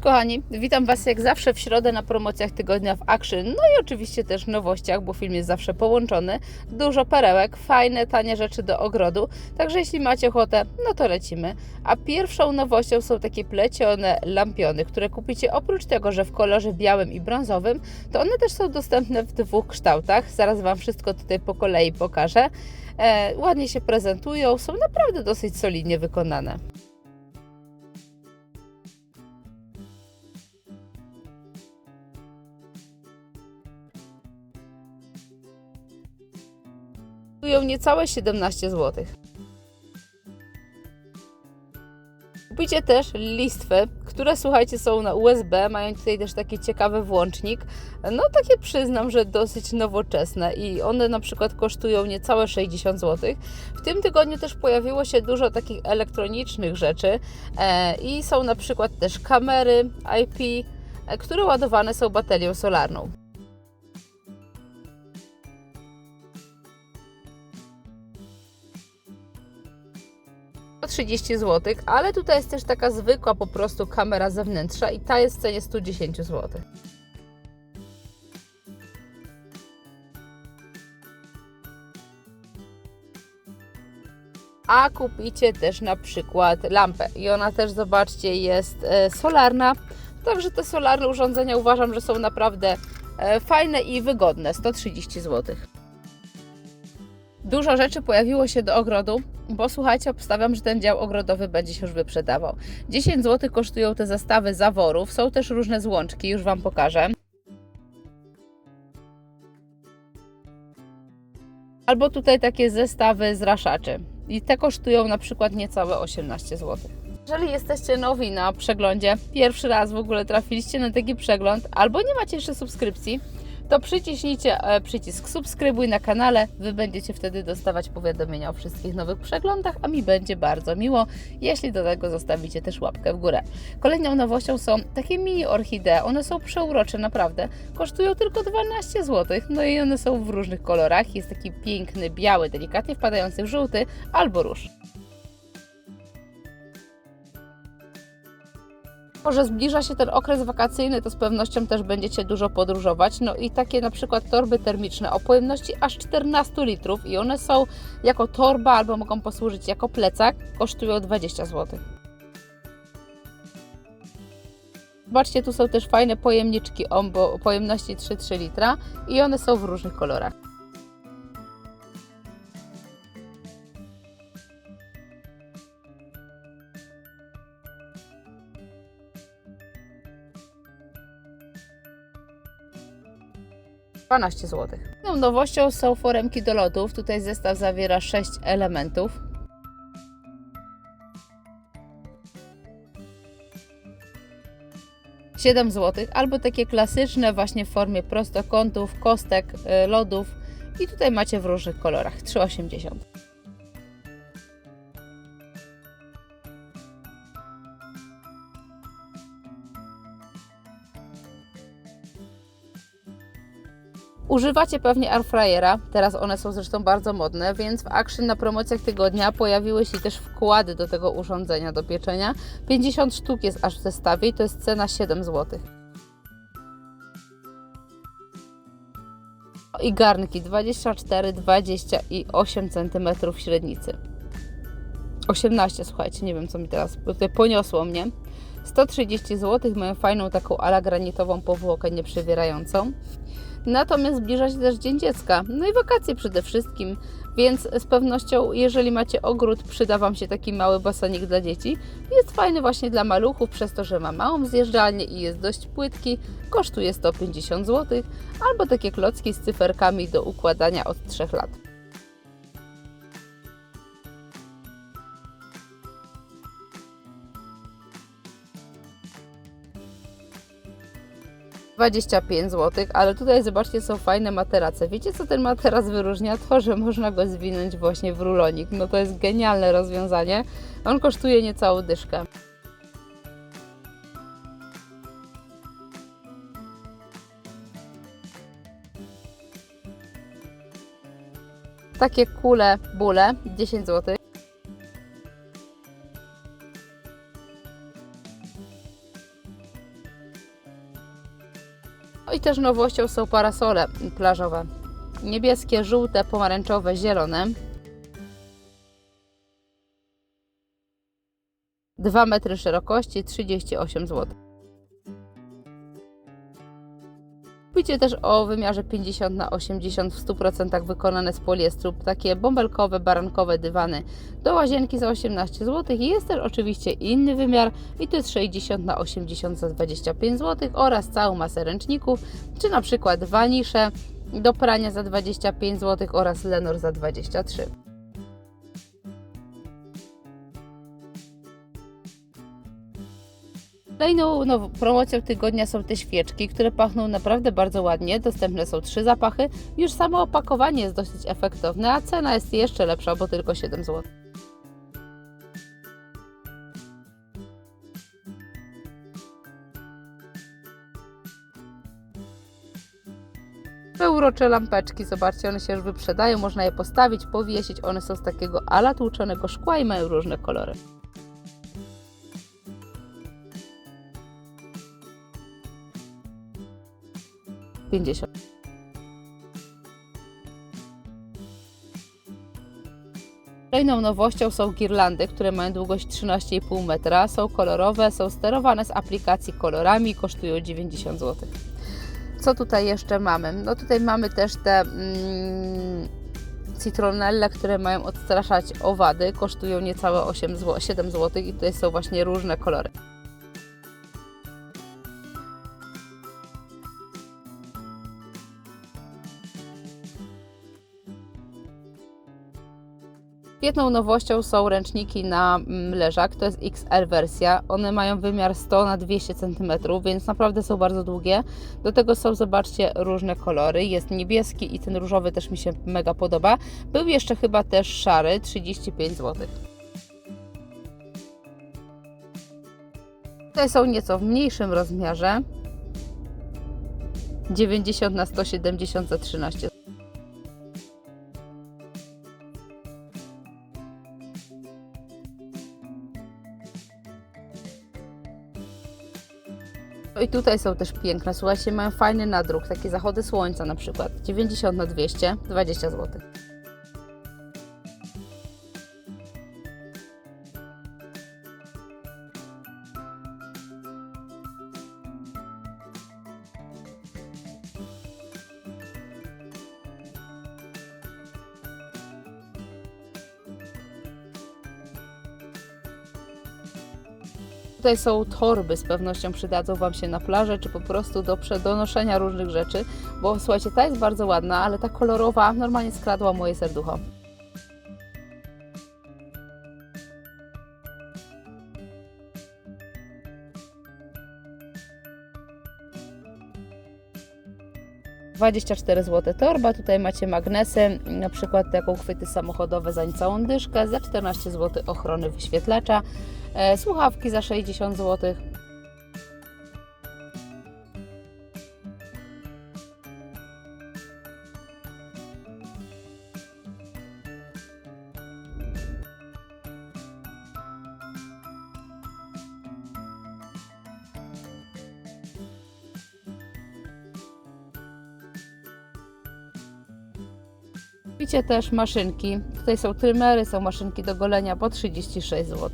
Kochani, witam Was jak zawsze w środę na promocjach tygodnia w Action, no i oczywiście też nowościach, bo film jest zawsze połączony. Dużo perełek, fajne, tanie rzeczy do ogrodu, także jeśli macie ochotę, no to lecimy. A pierwszą nowością są takie plecione lampiony, które kupicie oprócz tego, że w kolorze białym i brązowym, to one też są dostępne w dwóch kształtach. Zaraz Wam wszystko tutaj po kolei pokażę. E, ładnie się prezentują, są naprawdę dosyć solidnie wykonane. Kosztują niecałe 17 zł. Kupicie też listwy, które słuchajcie są na USB, mają tutaj też taki ciekawy włącznik. No takie przyznam, że dosyć nowoczesne i one na przykład kosztują niecałe 60 zł. W tym tygodniu też pojawiło się dużo takich elektronicznych rzeczy e, i są na przykład też kamery IP, e, które ładowane są baterią solarną. 30 zł, ale tutaj jest też taka zwykła po prostu kamera zewnętrzna i ta jest w cenie 110 zł. A kupicie też na przykład lampę i ona też zobaczcie jest e, solarna, także te solarne urządzenia uważam, że są naprawdę e, fajne i wygodne, 130 zł. Dużo rzeczy pojawiło się do ogrodu, bo słuchajcie, obstawiam, że ten dział ogrodowy będzie się już wyprzedawał. 10 zł kosztują te zestawy zaworów, są też różne złączki, już Wam pokażę. Albo tutaj takie zestawy z raszaczy. I te kosztują na przykład niecałe 18 zł. Jeżeli jesteście nowi na przeglądzie, pierwszy raz w ogóle trafiliście na taki przegląd, albo nie macie jeszcze subskrypcji, to przyciśnijcie e, przycisk subskrybuj na kanale. Wy będziecie wtedy dostawać powiadomienia o wszystkich nowych przeglądach, a mi będzie bardzo miło, jeśli do tego zostawicie też łapkę w górę. Kolejną nowością są takie mini orchidee. One są przeurocze, naprawdę. Kosztują tylko 12 zł. No i one są w różnych kolorach. Jest taki piękny, biały, delikatnie wpadający w żółty albo róż. Że zbliża się ten okres wakacyjny, to z pewnością też będziecie dużo podróżować. No i takie na przykład torby termiczne o pojemności aż 14 litrów i one są jako torba albo mogą posłużyć jako plecak, kosztują 20 zł. Zobaczcie, tu są też fajne pojemniczki o pojemności 3-3 litra i one są w różnych kolorach. 12 zł. No, nowością są foremki do lodów. Tutaj zestaw zawiera 6 elementów. Siedem zł, albo takie klasyczne właśnie w formie prostokątów, kostek, y, lodów i tutaj macie w różnych kolorach 3,80 Używacie pewnie airfryera, teraz one są zresztą bardzo modne, więc w Action na promocjach tygodnia pojawiły się też wkłady do tego urządzenia do pieczenia. 50 sztuk jest aż w zestawie i to jest cena 7 zł. I garnki 24, 20 i 8 cm średnicy. 18, słuchajcie, nie wiem co mi teraz tutaj poniosło mnie. 130 zł, mają fajną taką ala granitową powłokę nieprzewierającą. Natomiast zbliża się też Dzień Dziecka, no i wakacje przede wszystkim, więc z pewnością, jeżeli macie ogród, przyda Wam się taki mały basenik dla dzieci. Jest fajny właśnie dla maluchów, przez to, że ma małą zjeżdżalnię i jest dość płytki, kosztuje 150 zł, albo takie klocki z cyferkami do układania od 3 lat. 25 zł, ale tutaj zobaczcie, są fajne materace. Wiecie, co ten materac wyróżnia? To, że można go zwinąć właśnie w rulonik. No to jest genialne rozwiązanie. On kosztuje niecałą dyszkę. Takie kule, bóle, 10 zł. No i też nowością są parasole plażowe. Niebieskie, żółte, pomarańczowe, zielone. 2 metry szerokości, 38 zł. Kupicie też o wymiarze 50 na 80 w 100% wykonane z poliestru, takie bąbelkowe, barankowe dywany do łazienki za 18 zł jest też oczywiście inny wymiar i to jest 60 na 80 za 25 zł oraz całą masę ręczników, czy na przykład wanisze do prania za 25 zł oraz lenor za 23 Kolejną no, promocją tygodnia są te świeczki, które pachną naprawdę bardzo ładnie. Dostępne są trzy zapachy. Już samo opakowanie jest dosyć efektowne, a cena jest jeszcze lepsza, bo tylko 7 zł. Urocze lampeczki, zobaczcie, one się już wyprzedają, można je postawić, powiesić. One są z takiego ala tłuczonego szkła i mają różne kolory. Pięćdziesiąt. Kolejną nowością są girlandy, które mają długość 13,5 metra, są kolorowe, są sterowane z aplikacji kolorami, kosztują 90 zł. Co tutaj jeszcze mamy? No tutaj mamy też te mm, citronelle, które mają odstraszać owady, kosztują niecałe 8 zł, 7 zł i tutaj są właśnie różne kolory. Świetną nowością są ręczniki na mm, leżak, to jest XL wersja. One mają wymiar 100 na 200 cm, więc naprawdę są bardzo długie. Do tego są, zobaczcie, różne kolory. Jest niebieski i ten różowy też mi się mega podoba. Był jeszcze chyba też szary, 35 zł. Tutaj są nieco w mniejszym rozmiarze. 90 na 170 za 13 No i tutaj są też piękne, słuchajcie, mają fajny nadruk, takie zachody słońca na przykład, 90 na 200, 20 zł. Tutaj są torby, z pewnością przydadzą Wam się na plażę, czy po prostu do przedonoszenia różnych rzeczy, bo słuchajcie, ta jest bardzo ładna, ale ta kolorowa normalnie skradła moje serducho. Dwadzieścia cztery zł torba, tutaj macie magnesy, na przykład taką chwyty samochodowe za całą dyszkę, za 14 zł ochrony wyświetlacza, E, słuchawki za 60 zł. Widzicie też maszynki. Tutaj są trymery, są maszynki do golenia po 36 zł.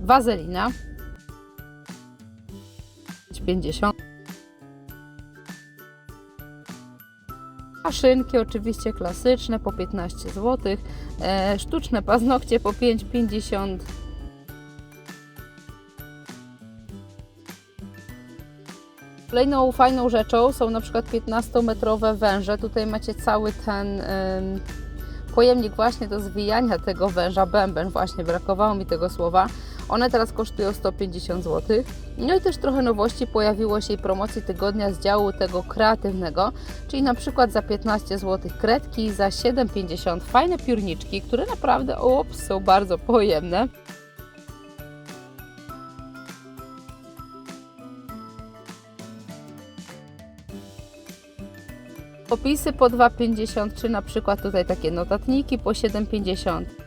wazelina 50 Maszynki oczywiście klasyczne po 15 zł, e, sztuczne paznokcie po 5,50 Kolejną fajną rzeczą są na przykład 15-metrowe węże. Tutaj macie cały ten pojemnik właśnie do zwijania tego węża, bęben, właśnie brakowało mi tego słowa. One teraz kosztują 150 zł. No i też trochę nowości pojawiło się i promocji tygodnia z działu tego kreatywnego, czyli na przykład za 15 zł kredki, za 7,50 fajne piórniczki, które naprawdę ops, są bardzo pojemne. Popisy po 2,50, czy na przykład tutaj takie notatniki po 7,50.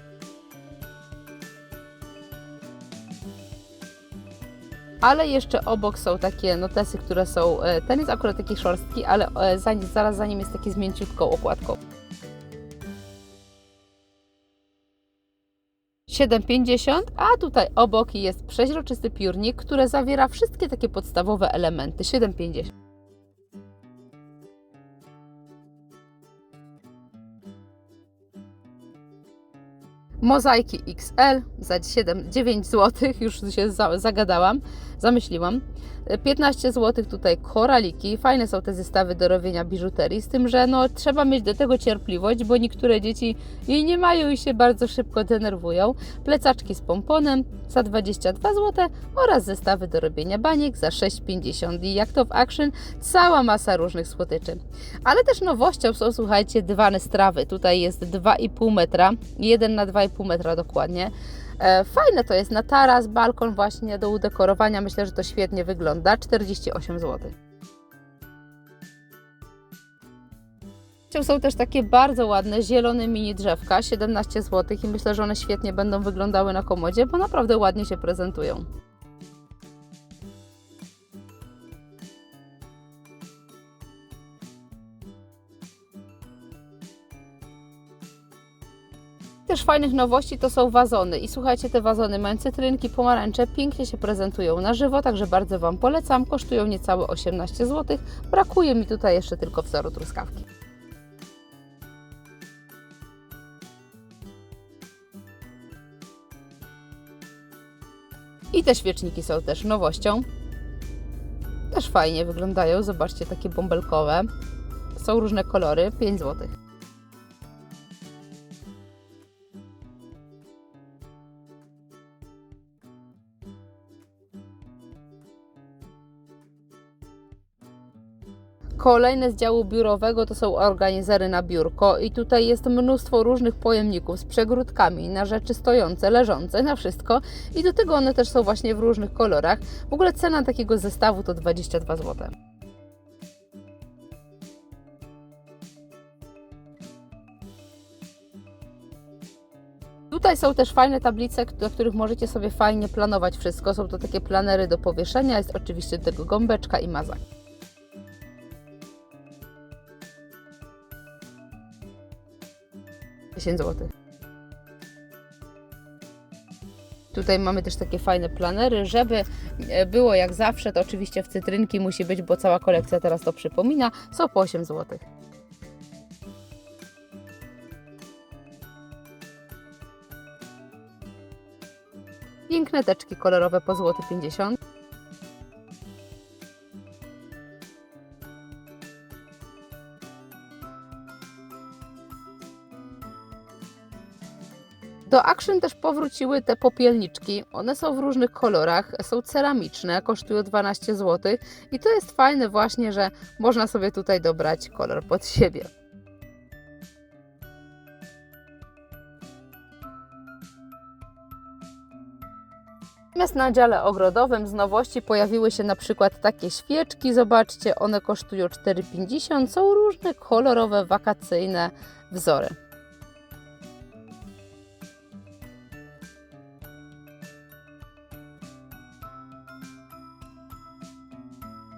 Ale jeszcze obok są takie notesy, które są. e, Ten jest akurat taki szorstki, ale e, za, zaraz za nim jest taki z mięciutką okładką. 7,50, a tutaj obok jest przeźroczysty piórnik, który zawiera wszystkie takie podstawowe elementy. 7,50. Mozaiki XL za 7, 9 zł, już się za, zagadałam, zamyśliłam. 15 zł tutaj koraliki. Fajne są te zestawy do robienia biżuterii, z tym, że no, trzeba mieć do tego cierpliwość, bo niektóre dzieci jej nie mają i się bardzo szybko denerwują. Plecaczki z pomponem za 22 zł oraz zestawy do robienia baniek za 6,50 i jak to w Action cała masa różnych słodyczy. Ale też nowością są, słuchajcie, dywany z trawy. Tutaj jest 2,5 metra, 1 na 2,5 metra dokładnie. E, Fajne to jest na taras, balkon właśnie do udekorowania. Myślę, że to świetnie wygląda. 48 zł. Są też takie bardzo ładne, zielone mini drzewka, 17 zł i myślę, że one świetnie będą wyglądały na komodzie, bo naprawdę ładnie się prezentują. Też fajnych nowości to są wazony. I słuchajcie, te wazony mają cytrynki, pomarańcze, pięknie się prezentują na żywo, także bardzo Wam polecam. Kosztują niecałe 18 zł. Brakuje mi tutaj jeszcze tylko wzoru truskawki. I te świeczniki są też nowością. Też fajnie wyglądają. Zobaczcie, takie bąbelkowe. Są różne kolory, 5 zł. Kolejne z działu biurowego to są organizery na biurko i tutaj jest mnóstwo różnych pojemników z przegródkami na rzeczy stojące, leżące, na wszystko i do tego one też są właśnie w różnych kolorach. W ogóle cena takiego zestawu to 22 zł. Tutaj są też fajne tablice, do których możecie sobie fajnie planować wszystko. Są to takie planery do powieszenia, jest oczywiście tego gąbeczka i mazak. Dziesięć zł. Tutaj mamy też takie fajne planery, żeby e, było jak zawsze, to oczywiście w cytrynki musi być, bo cała kolekcja teraz to przypomina, są po 8 zł. Piękne teczki kolorowe po złoty 50. Do Action też powróciły te popielniczki. One są w różnych kolorach, są ceramiczne, kosztują 12 zł i to jest fajne właśnie, że można sobie tutaj dobrać kolor pod siebie. Natomiast na dziale ogrodowym z nowości pojawiły się na przykład takie świeczki. Zobaczcie, one kosztują 4,50. Są różne kolorowe, wakacyjne wzory.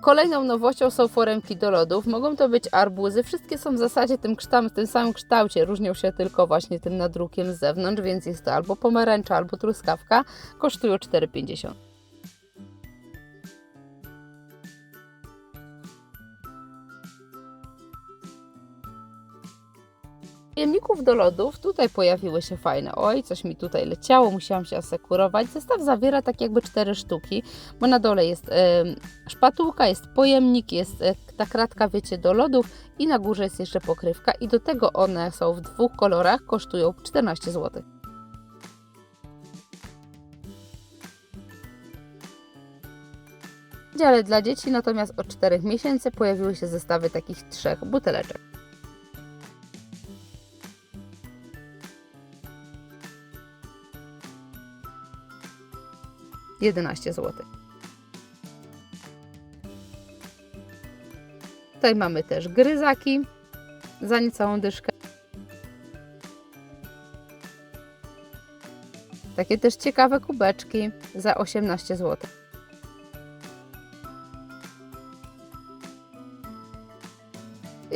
Kolejną nowością są foremki do lodów. Mogą to być arbuzy. Wszystkie są w zasadzie tym, kształt, w tym samym kształcie. Różnią się tylko właśnie tym nadrukiem z zewnątrz, więc jest to albo pomarańcza, albo truskawka. Kosztują 4,50. Do lodów tutaj pojawiły się fajne. Oj, coś mi tutaj leciało, musiałam się asekurować. Zestaw zawiera tak jakby cztery sztuki, bo na dole jest szpatułka, jest pojemnik, jest e, ta kratka, wiecie, do lodów i na górze jest jeszcze pokrywka i do tego one są w dwóch kolorach, kosztują 14 zł. W dziale dla dzieci natomiast od 4 miesięcy pojawiły się zestawy takich trzech buteleczek. 11 zł. Tutaj mamy też gryzaki za niecałą dyszkę. Takie też ciekawe kubeczki za 18 zł.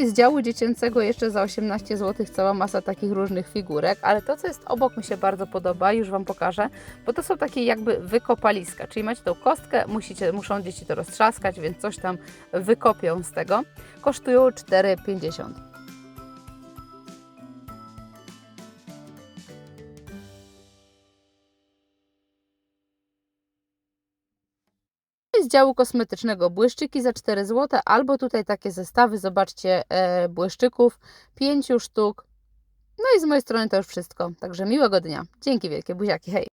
Z działu dziecięcego jeszcze za 18 zł cała masa takich różnych figurek, ale to, co jest obok, mi się bardzo podoba, już Wam pokażę, bo to są takie jakby wykopaliska, czyli macie tą kostkę, musicie, muszą dzieci to roztrzaskać, więc coś tam wykopią z tego. Kosztują 4,50. Działu kosmetycznego błyszczyki za 4 zł, albo tutaj takie zestawy, zobaczcie, e, błyszczyków, 5 sztuk. No i z mojej strony to już wszystko. Także miłego dnia. Dzięki wielkie, buziaki, hej!